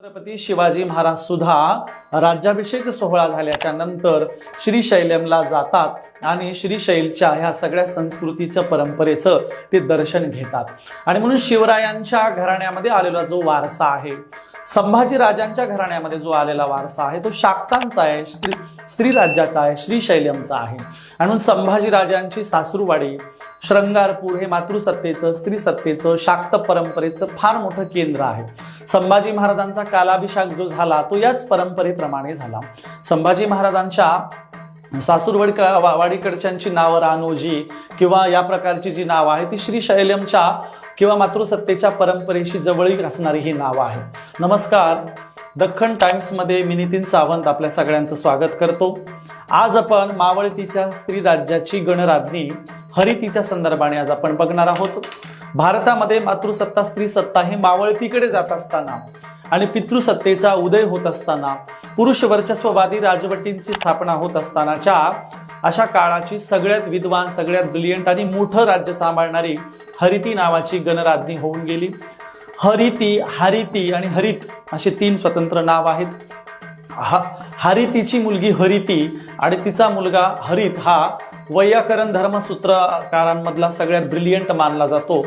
छत्रपती शिवाजी महाराज सुद्धा राज्याभिषेक सोहळा झाल्याच्यानंतर श्रीशैलमला जातात आणि श्रीशैलच्या ह्या सगळ्या संस्कृतीचं परंपरेचं ते दर्शन घेतात. आणि म्हणून शिवरायांच्या घराण्यामध्ये आलेला जो वारसा आहे संभाजी राजांच्या घराण्यामध्ये जो आलेला वारसा आहे तो शाक्तांचा आहे स्त्री स्त्री राज्याचा आहे श्रीशैल्यमचा आहे. आणि म्हणून संभाजी राजांची सासरूवाडी श्रंगारपूर हे मातृसत्तेचं स्त्रीसत्तेचं शाक्त परंपरेचं फार मोठं केंद्र आहे. संभाजी महाराजांचा कालाभिषेक जो झाला तो याच परंपरेप्रमाणे झाला. संभाजी महाराजांच्या सासूरवाडी वाडीकडच्यांची नावं रानोजी किंवा या प्रकारची जी नावं आहे ती श्रीशैल्यमच्या किंवा मातृसत्तेच्या परंपरेशी जवळीक असणारी ही नावं आहे. नमस्कार. दख्खन टाइम्समध्ये मी नितीन सावंत आपल्या सगळ्यांचं स्वागत करतो. आज आपण मावळतीच्या स्त्री राज्याची गणराज्ञी हरितीच्या संदर्भाने आज आपण बघणार आहोत. भारतामध्ये मातृसत्ता स्त्री सत्ता हे मावळतीकडे जात असताना आणि पितृसत्तेचा उदय होत असताना पुरुष वर्चस्ववादी राजवटींची स्थापना होत असतानाच्या अशा काळाची सगळ्यात विद्वान सगळ्यात ब्रिलियंट आणि मोठं राज्य सांभाळणारी हरिती नावाची गणराज्ञी होऊन गेली. हरिती हरिती आणि हरित असे तीन स्वतंत्र नाव आहेत. हा हरितीची मुलगी हरिती आणि तिचा मुलगा हरित हा वैयाकरण धर्मसूत्रकारांमधला सगळ्यात ब्रिलियंट मानला जातो.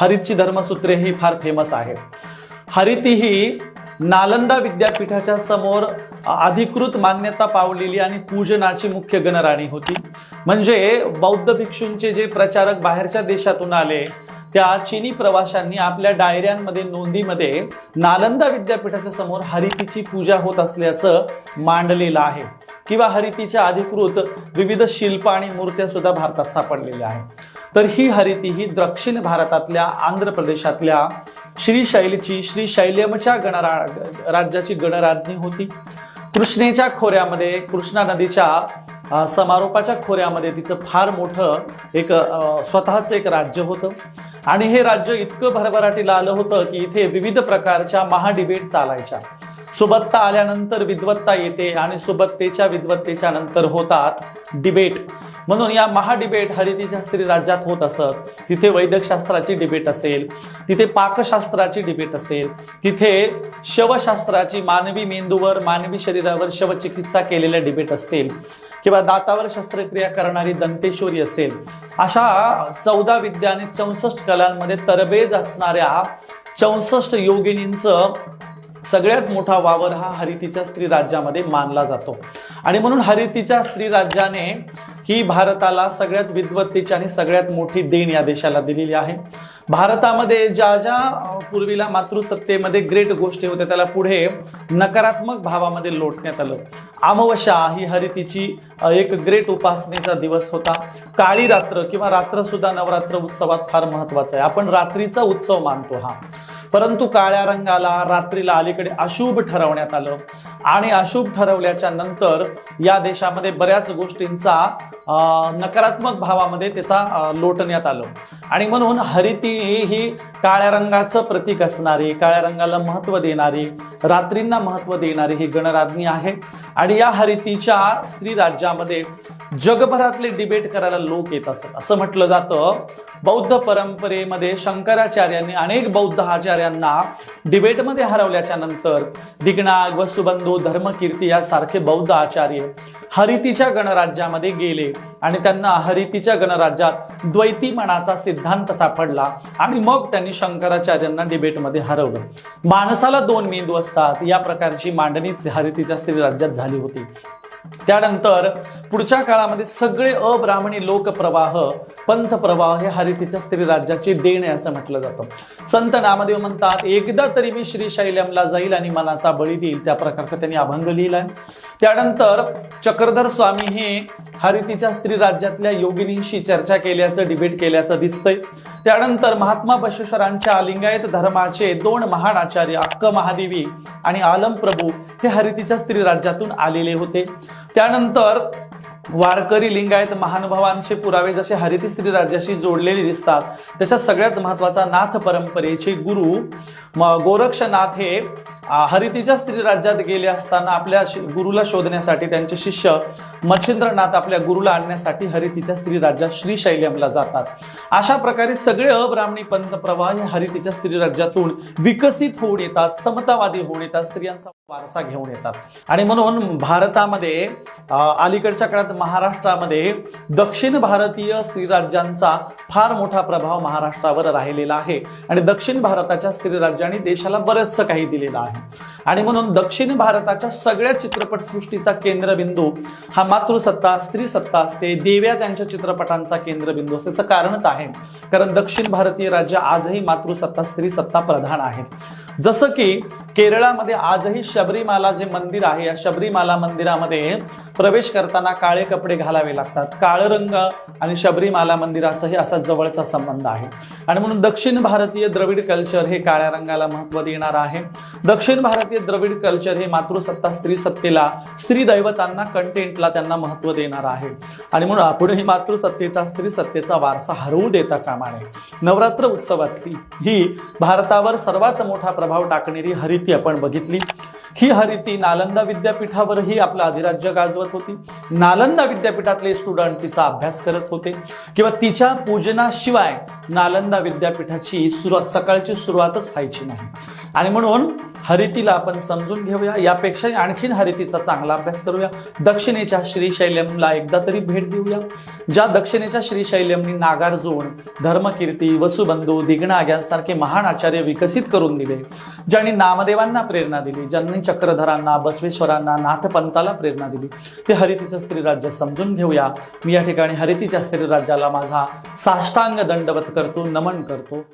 हरितची धर्मसूत्रे ही फार फेमस आहेत. हरिती ही नालंदा विद्यापीठाच्या समोर अधिकृत मान्यता पावलेली आणि पूजनाची मुख्य गणराणी होती. म्हणजे बौद्ध भिक्षूंचे जे प्रचारक बाहेरच्या देशातून आले त्या चिनी प्रवाशांनी आपल्या डायऱ्यांमध्ये नोंदीमध्ये नालंदा विद्यापीठाच्या समोर हरितीची पूजा होत असल्याचं मांडलेलं आहे. किंवा हरितीच्या अधिकृत विविध शिल्प आणि मूर्त्या सुद्धा भारतात सापडलेल्या आहेत. तर ही हरिती ही दक्षिण भारतातल्या आंध्र प्रदेशातल्या श्रीशैलीची श्रीशैल्यमच्या गणरा राज्याची गणराज्ञी होती. कृष्णेच्या खोऱ्यामध्ये कृष्णा नदीच्या समारोपाच्या खोऱ्यामध्ये तिचं फार मोठं एक स्वतःचं एक राज्य होतं. आणि हे राज्य इतकं भरभराटीला आलं होतं की इथे विविध प्रकारच्या महाडिबेट चालायच्या. सुबत्ता आल्यानंतर विद्वत्ता येते आणि सुबत्तेच्या विद्वत्तेच्या नंतर होतात डिबेट. म्हणून या महाडिबेट हरितीच्या स्त्री राज्यात होत असत. तिथे वैद्यकशास्त्राची डिबेट असेल तिथे पाकशास्त्राची डिबेट असेल तिथे शवशास्त्राची मानवी मेंदूवर मानवी शरीरावर शवचिकित्सा केलेल्या डिबेट असतील किंवा दातावर शस्त्रक्रिया करणारी दंतेश्वरी असेल अशा चौदा विद्या आणि चौसष्ट कलांमध्ये तरबेज असणाऱ्या चौसष्ट योगिनींचं सगळ्यात मोठा वावर हा हरितीच्या स्त्री राज्यामध्ये मानला जातो. आणि म्हणून हरितीच्या स्त्री राज्याने ही भारताला सगळ्यात विद्वत्तेची आणि सगळ्यात मोठी देण या देशाला दिलेली आहे. भारतामध्ये ज्या ज्या पूर्वीला मातृसत्तेमध्ये ग्रेट गोष्टी होत्या त्याला पुढे नकारात्मक भावामध्ये लोटण्यात आलं. अमावस्या ही हरितीची एक ग्रेट उपासनेचा दिवस होता. काळी रात्र किंवा रात्र सुद्धा नवरात्र उत्सवात फार महत्त्वाचं आहे. आपण रात्रीचा उत्सव मानतो हा. परंतु काळ्या रंगाला रात्रीला अलीकडे अशुभ ठरवण्यात आलं. आणि अशुभ ठरवल्याच्या नंतर या देशामध्ये बऱ्याच गोष्टींचा नकारात्मक भावामध्ये त्याचा लोटण्यात आलं. आणि म्हणून हरिती ही काळ्या रंगाचं प्रतीक असणारी काळ्या रंगाला महत्त्व देणारी रात्रींना महत्त्व देणारी ही गणराज्ञी आहे. आणि या हरितीच्या स्त्री राज्यामध्ये जगभरातले डिबेट करायला लोक येत असत. असं म्हटलं जातं. बौद्ध परंपरेमध्ये शंकराचार्यांनी अनेक बौद्ध आचार्यांना डिबेटमध्ये हरवल्याच्या नंतर दिग्नाग वसुबंधू धर्मकीर्ती यासारखे बौद्ध आचार्य हरितीच्या गणराज्यामध्ये गेले आणि त्यांना हरितीच्या गणराज्यात द्वैती मनाचा सिद्धांत सापडला आणि मग त्यांनी शंकराचार्यांना डिबेटमध्ये हरवलं. माणसाला दोन मेंदू असतात. या प्रकारची मांडणीच हरितीच्या स्त्री राज्यात झाली होती. त्यानंतर पुढच्या काळामध्ये सगळे अब्राह्मणी लोकप्रवाह पंथ प्रवाह हे हरितीच्या स्त्री राज्याची देण आहे असं म्हटलं जातं. संत नामदेव म्हणतात एकदा तरी मी श्रीशैल्यमला जाईल आणि मनाचा बळी देईल. त्या प्रकारचा त्यांनी अभंग लिहिलाय. त्यानंतर चक्रधर स्वामी हे हरितीच्या स्त्री राज्यातल्या योगिनींशी चर्चा केल्याचं डिबेट केल्याचं दिसतंय. त्यानंतर महात्मा बशेश्वरांच्या लिंगायत धर्माचे दोन महान आचार्य अक्क महादेवी आणि आलम प्रभू हे हरितीच्या स्त्री राज्यातून आलेले होते. त्यानंतर वारकरी लिंगायत महानुभावांचे पुरावे जसे हरिती स्त्री राज्याशी जोडलेले दिसतात त्याच्यात सगळ्यात महत्त्वाचा नाथ परंपरेचे गुरु म- गोरक्षनाथ हे हरितीच्या स्त्री राज्यात गेले असताना आपल्या शि- गुरुला शोधण्यासाठी त्यांचे शिष्य मच्छिंद्रनाथ आपल्या गुरुला आणण्यासाठी हरितीच्या स्त्री राज्यात श्रीशैल्यमला जातात. अशा प्रकारे सगळे अब्राह्मणी पंतप्रवाह हे हरितीच्या स्त्री राज्यातून विकसित होऊन येतात समतावादी होऊन येतात स्त्रियांचा वारसा घेऊन येतात. आणि म्हणून भारतामध्ये अलीकडच्या काळात महाराष्ट्रामध्ये दक्षिण भारतीय स्त्रीराज्यांचा फार मोठा प्रभाव महाराष्ट्रावर राहिलेला आहे. आणि दक्षिण भारताच्या स्त्रीराज्यांनी देशाला बरंचसं काही दिलेलं आहे. आणि म्हणून दक्षिण भारताच्या सगळ्या चित्रपटसृष्टीचा केंद्रबिंदू हा मातृसत्ता स्त्री सत्ता असते देव्या त्यांच्या चित्रपटांचा केंद्रबिंदू असते त्याचं कारणच आहे. कारण दक्षिण भारतीय राज्य आजही मातृसत्ता स्त्री सत्ता प्रधान आहेत जसं की केरळामध्ये आजही शबरीमाला जे मंदिर आहे या शबरीमाला मंदिरामध्ये प्रवेश करताना काळे कपडे घालावे लागतात. काळं रंग आणि शबरीमाला मंदिराचाही असा जवळचा संबंध आहे. आणि म्हणून दक्षिण भारतीय द्रविड कल्चर हे काळ्या रंगाला महत्त्व देणार आहे. दक्षिण भारतीय द्रविड कल्चर हे मातृसत्ता स्त्री सत्तेला स्त्री दैवतांना कंटेंटला त्यांना महत्त्व देणार आहे. आणि म्हणून आपणही मातृसत्तेचा स्त्री सत्तेचा वारसा हरवू देता कामा नये. नवरात्र उत्सवातली ही भारतावर सर्वात मोठा प्रभाव टाकणारी हरिती आपण बघितली. ही हरिती नालंदा विद्यापीठावरही आपलं अधिराज्य गाजवत होती. नालंदा विद्यापीठातले स्टुडंट तिचा अभ्यास करत होते. किंवा तिच्या पूजनाशिवाय नालंदा विद्यापीठाची सुरुवात सकाळची सुरुवातच व्हायची नाही. आणि म्हणून हरितीला आपण समजून घेऊया. यापेक्षाही आणखीन हरितीचा चांगला अभ्यास करूया. दक्षिणेच्या श्रीशैल्यमला एकदा तरी भेट देऊया. ज्या दक्षिणेच्या श्रीशैल्यमनी नागार्जुन धर्मकीर्ती वसुबंधू दिगणा यांसारखे महान आचार्य विकसित करून दिले ज्यांनी नामदेवांना प्रेरणा दिली ज्यांनी चक्रधरांना बसवेश्वरांना नाथपंथाला प्रेरणा दिली ते हरितीचं स्त्रीराज्य समजून घेऊया. मी या ठिकाणी हरितीच्या स्त्रीराज्याला माझा साष्टांग दंडवत करतो नमन करतो.